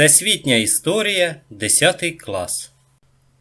Всесвітня історія 10 клас.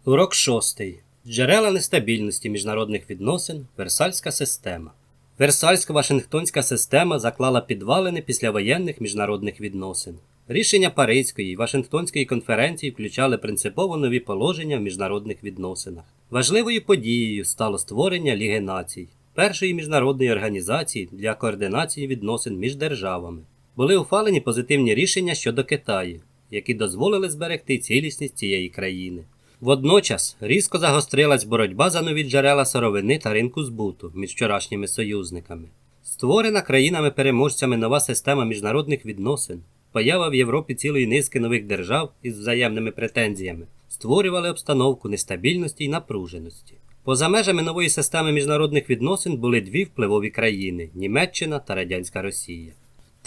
Урок 6. Джерела нестабільності міжнародних відносин. Версальська система. Версальсько-Вашингтонська система заклала підвалини післявоєнних міжнародних відносин. Рішення Паризької і Вашингтонської конференції включали принципово нові положення в міжнародних відносинах. Важливою подією стало створення Ліги націй, першої міжнародної організації для координації відносин між державами. Були ухвалені позитивні рішення щодо Китаю, які дозволили зберегти цілісність цієї країни. Водночас різко загострилась боротьба за нові джерела сировини та ринку збуту між вчорашніми союзниками. Створена країнами-переможцями нова система міжнародних відносин, поява в Європі цілої низки нових держав із взаємними претензіями, створювали обстановку нестабільності і напруженості. Поза межами нової системи міжнародних відносин були дві впливові країни Німеччина та Радянська Росія.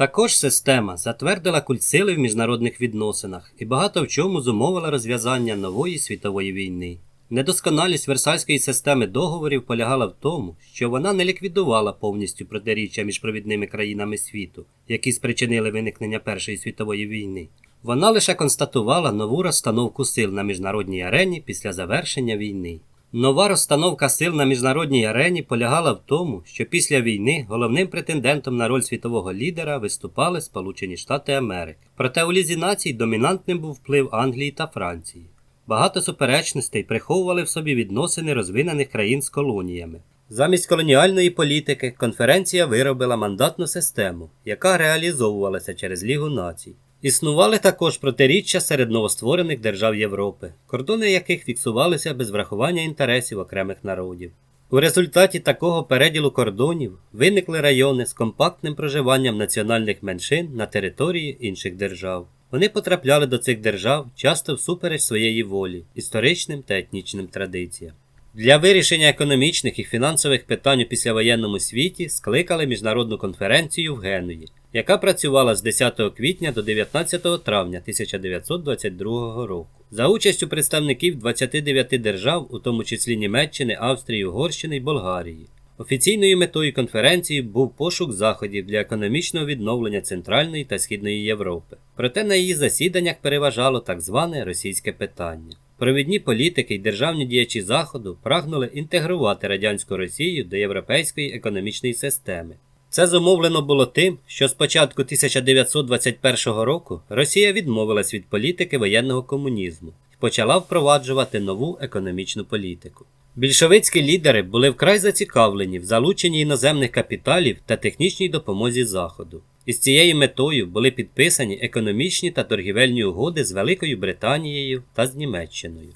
Також система затвердила культсили в міжнародних відносинах і багато в чому зумовила розв'язання нової світової війни. Недосконалість Версальської системи договорів полягала в тому, що вона не ліквідувала повністю протиріччя між провідними країнами світу, які спричинили виникнення Першої світової війни. Вона лише констатувала нову розстановку сил на міжнародній арені після завершення війни. Нова розстановка сил на міжнародній арені полягала в тому, що після війни головним претендентом на роль світового лідера виступали Сполучені Штати Америки. Проте у лізі націй домінантним був вплив Англії та Франції. Багато суперечностей приховували в собі відносини розвинених країн з колоніями. Замість колоніальної політики конференція виробила мандатну систему, яка реалізовувалася через Лігу націй. Існували також протиріччя серед новостворених держав Європи, кордони яких фіксувалися без врахування інтересів окремих народів. У результаті такого переділу кордонів виникли райони з компактним проживанням національних меншин на території інших держав. Вони потрапляли до цих держав часто всупереч своєї волі, історичним та етнічним традиціям. Для вирішення економічних і фінансових питань у післявоєнному світі скликали міжнародну конференцію в Генуї, яка працювала з 10 квітня до 19 травня 1922 року. За участю представників 29 держав, у тому числі Німеччини, Австрії, Угорщини й Болгарії. Офіційною метою конференції був пошук заходів для економічного відновлення Центральної та Східної Європи. Проте на її засіданнях переважало так зване російське питання. Провідні політики й державні діячі Заходу прагнули інтегрувати радянську Росію до європейської економічної системи. Це зумовлено було тим, що з початку 1921 року Росія відмовилась від політики воєнного комунізму і почала впроваджувати нову економічну політику. Більшовицькі лідери були вкрай зацікавлені в залученні іноземних капіталів та технічній допомозі Заходу. Із цією метою були підписані економічні та торгівельні угоди з Великою Британією та з Німеччиною.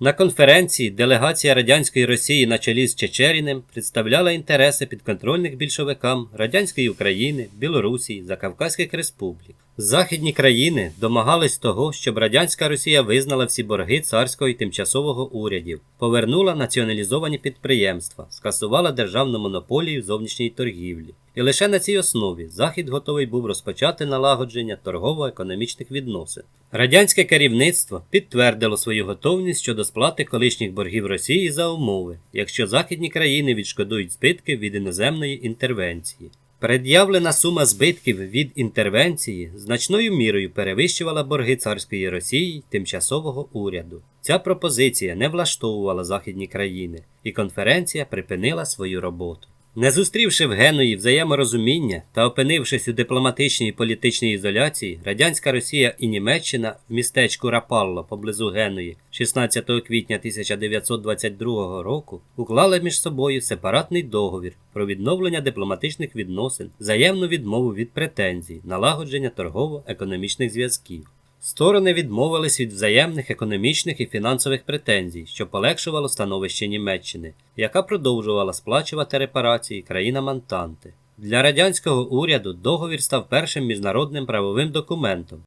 На конференції делегація радянської Росії на чолі з Чечеріним представляла інтереси підконтрольних більшовикам радянської України, Білорусі, Закавказьких республік. Західні країни домагались того, щоб радянська Росія визнала всі борги царського і тимчасового урядів, повернула націоналізовані підприємства, скасувала державну монополію зовнішньої торгівлі. І лише на цій основі Захід готовий був розпочати налагодження торгово-економічних відносин. Радянське керівництво підтвердило свою готовність щодо сплати колишніх боргів Росії за умови, якщо західні країни відшкодують збитки від іноземної інтервенції. Пред'явлена сума збитків від інтервенції значною мірою перевищувала борги царської Росії тимчасового уряду. Ця пропозиція не влаштовувала західні країни, і конференція припинила свою роботу. Не зустрівши в Генуї взаєморозуміння та опинившись у дипломатичній політичній ізоляції, радянська Росія і Німеччина в містечку Рапалло поблизу Генуї 16 квітня 1922 року уклали між собою сепаратний договір про відновлення дипломатичних відносин, взаємну відмову від претензій, налагодження торгово-економічних зв'язків. Сторони відмовились від взаємних економічних і фінансових претензій, що полегшувало становище Німеччини, яка продовжувала сплачувати репарації країнам Антанти. Для радянського уряду договір став першим міжнародним правовим документом.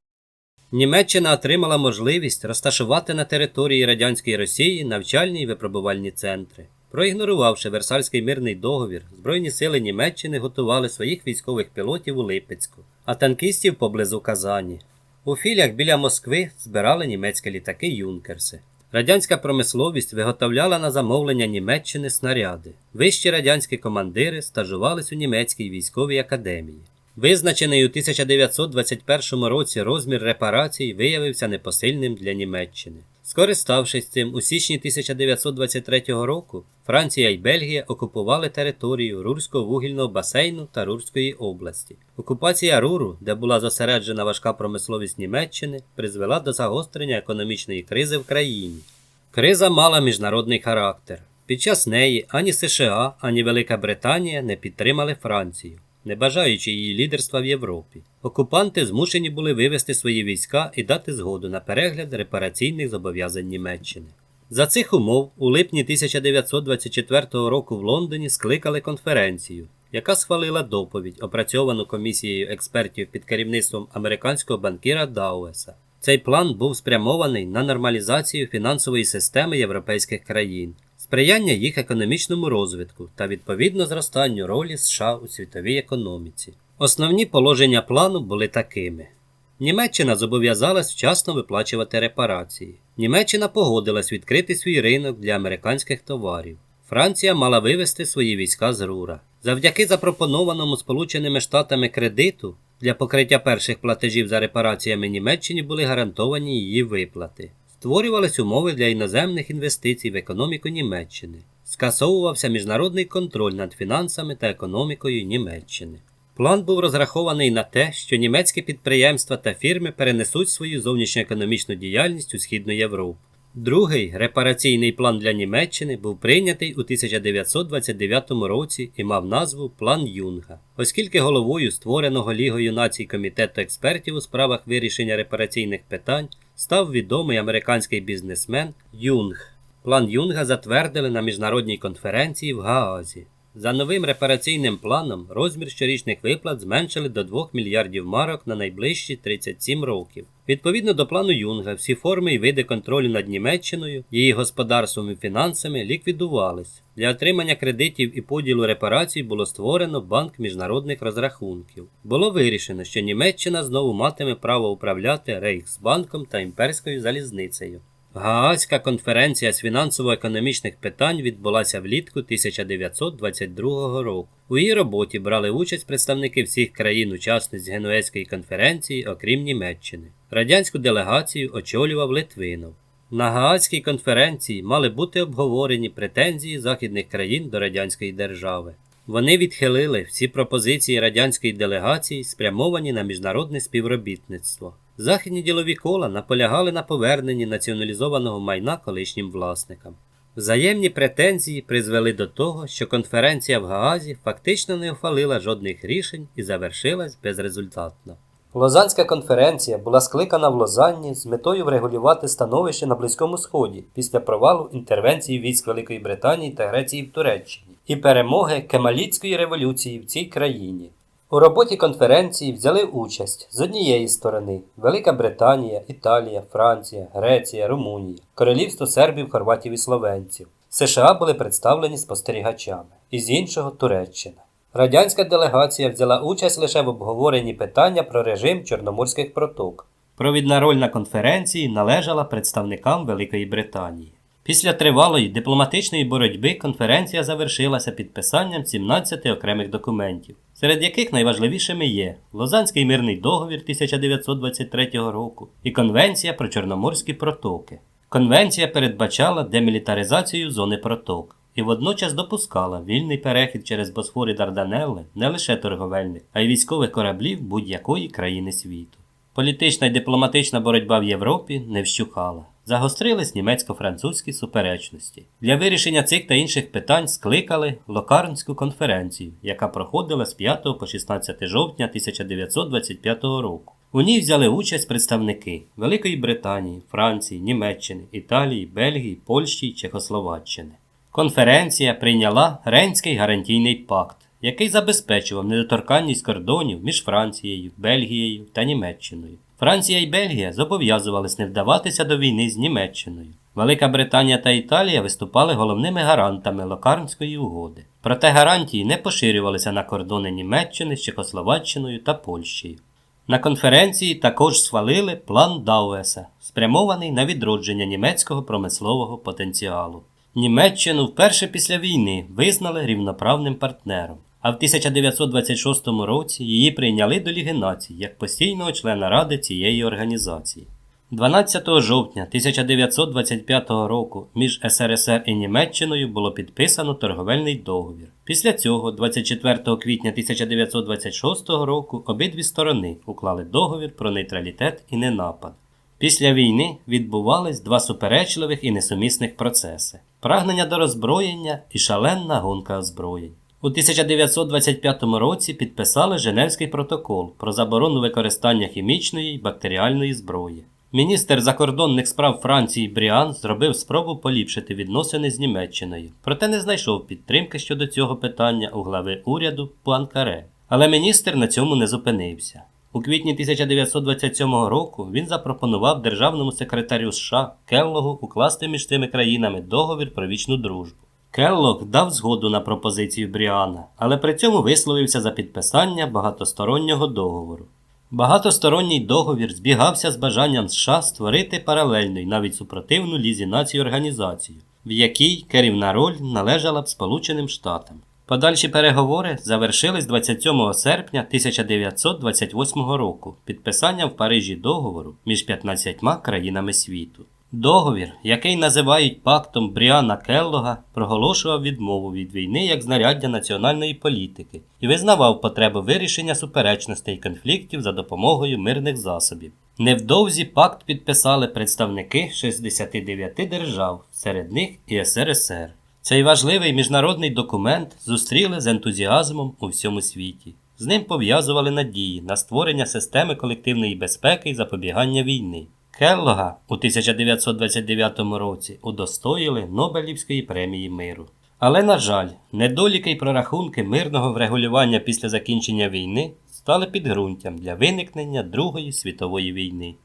Німеччина отримала можливість розташувати на території радянської Росії навчальні і випробувальні центри. Проігнорувавши Версальський мирний договір, Збройні сили Німеччини готували своїх військових пілотів у Липецьку, а танкістів поблизу Казані. У філях біля Москви збирали німецькі літаки Юнкерси. Радянська промисловість виготовляла на замовлення Німеччини снаряди. Вищі радянські командири стажувались у німецькій військовій академії. Визначений у 1921 році розмір репарацій виявився непосильним для Німеччини. Скориставшись цим, у січні 1923 року Франція і Бельгія окупували територію Рурського вугільного басейну та Рурської області. Окупація Руру, де була зосереджена важка промисловість Німеччини, призвела до загострення економічної кризи в країні. Криза мала міжнародний характер. Під час неї ані США, ані Велика Британія не підтримали Францію, не бажаючи її лідерства в Європі. Окупанти змушені були вивести свої війська і дати згоду на перегляд репараційних зобов'язань Німеччини. За цих умов у липні 1924 року в Лондоні скликали конференцію, яка схвалила доповідь, опрацьовану комісією експертів під керівництвом американського банкіра Дауеса. Цей план був спрямований на нормалізацію фінансової системи європейських країн, сприяння їх економічному розвитку та відповідно зростанню ролі США у світовій економіці. Основні положення плану були такими: Німеччина зобов'язалась вчасно виплачувати репарації. Німеччина погодилась відкрити свій ринок для американських товарів. Франція мала вивести свої війська з Рура. Завдяки запропонованому Сполученими Штатами кредиту для покриття перших платежів за репараціями Німеччині були гарантовані її виплати. Створювались умови для іноземних інвестицій в економіку Німеччини. Скасовувався міжнародний контроль над фінансами та економікою Німеччини. План був розрахований на те, що німецькі підприємства та фірми перенесуть свою зовнішньоекономічну діяльність у Східну Європу. Другий репараційний план для Німеччини був прийнятий у 1929 році і мав назву План Юнга, оскільки головою створеного Лігою націй комітету експертів у справах вирішення репараційних питань став відомий американський бізнесмен Юнг. План Юнга затвердили на міжнародній конференції в Гаазі. За новим репараційним планом розмір щорічних виплат зменшили до 2 мільярдів марок на найближчі 37 років. Відповідно до плану Юнга, всі форми і види контролю над Німеччиною, її господарством і фінансами ліквідувались. Для отримання кредитів і поділу репарацій було створено банк міжнародних розрахунків. Було вирішено, що Німеччина знову матиме право управляти Рейхсбанком та імперською залізницею. Гаазька конференція з фінансово-економічних питань відбулася влітку 1922 року. У її роботі брали участь представники всіх країн-учасниць Генуезької конференції, окрім Німеччини. Радянську делегацію очолював Литвинов. На Гаазькій конференції мали бути обговорені претензії західних країн до радянської держави. Вони відхилили всі пропозиції радянської делегації, спрямовані на міжнародне співробітництво. Західні ділові кола наполягали на поверненні націоналізованого майна колишнім власникам. Взаємні претензії призвели до того, що конференція в Гаазі фактично не ухвалила жодних рішень і завершилась безрезультатно. Лозанська конференція була скликана в Лозанні з метою врегулювати становище на Близькому Сході після провалу інтервенції військ Великої Британії та Греції в Туреччині і перемоги Кемалітської революції в цій країні. У роботі конференції взяли участь з однієї сторони Велика Британія, Італія, Франція, Греція, Румунія, Королівство сербів, хорватів і словенців. США були представлені спостерігачами, і з іншого Туреччина. Радянська делегація взяла участь лише в обговоренні питання про режим Чорноморських проток. Провідна роль на конференції належала представникам Великої Британії. Після тривалої дипломатичної боротьби конференція завершилася підписанням 17 окремих документів, серед яких найважливішими є Лозанський мирний договір 1923 року і Конвенція про Чорноморські протоки. Конвенція передбачала демілітаризацію зони проток і водночас допускала вільний перехід через Босфор і Дарданелли не лише торговельних, а й військових кораблів будь-якої країни світу. Політична і дипломатична боротьба в Європі не вщухала. Загострились німецько-французькі суперечності. Для вирішення цих та інших питань скликали Локарнську конференцію, яка проходила з 5 по 16 жовтня 1925 року. У ній взяли участь представники Великої Британії, Франції, Німеччини, Італії, Бельгії, Польщі й Чехословаччини. Конференція прийняла Ренський гарантійний пакт, який забезпечував недоторканність кордонів між Францією, Бельгією та Німеччиною. Франція і Бельгія зобов'язувались не вдаватися до війни з Німеччиною. Велика Британія та Італія виступали головними гарантами Локарнської угоди. Проте гарантії не поширювалися на кордони Німеччини з Чехословаччиною та Польщею. На конференції також схвалили план Дауеса, спрямований на відродження німецького промислового потенціалу. Німеччину вперше після війни визнали рівноправним партнером. А в 1926 році її прийняли до Ліги націй як постійного члена ради цієї організації. 12 жовтня 1925 року між СРСР і Німеччиною було підписано торговельний договір. Після цього, 24 квітня 1926 року, обидві сторони уклали договір про нейтралітет і ненапад. Після війни відбувались два суперечливих і несумісних процеси: прагнення до роззброєння і шаленна гонка озброєнь. У 1925 році підписали Женевський протокол про заборону використання хімічної й бактеріальної зброї. Міністр закордонних справ Франції Бріан зробив спробу поліпшити відносини з Німеччиною, проте не знайшов підтримки щодо цього питання у глави уряду Пуанкаре. Але міністр на цьому не зупинився. У квітні 1927 року він запропонував державному секретарю США Келлогу укласти між цими країнами договір про вічну дружбу. Келлог дав згоду на пропозицію Бріана, але при цьому висловився за підписання багатостороннього договору. Багатосторонній договір збігався з бажанням США створити паралельну й навіть супротивну лізі націй організацію, в якій керівна роль належала б Сполученим Штатам. Подальші переговори завершились 27 серпня 1928 року підписанням в Парижі договору між 15 країнами світу. Договір, який називають пактом Бріана Келлога, проголошував відмову від війни як знаряддя національної політики і визнавав потребу вирішення суперечностей і конфліктів за допомогою мирних засобів. Невдовзі пакт підписали представники 69 держав, серед них і СРСР. Цей важливий міжнародний документ зустріли з ентузіазмом у всьому світі. З ним пов'язували надії на створення системи колективної безпеки і запобігання війни. Келлога у 1929 році удостоїли Нобелівської премії миру. Але, на жаль, недоліки й прорахунки мирного врегулювання після закінчення війни стали підґрунтям для виникнення Другої світової війни.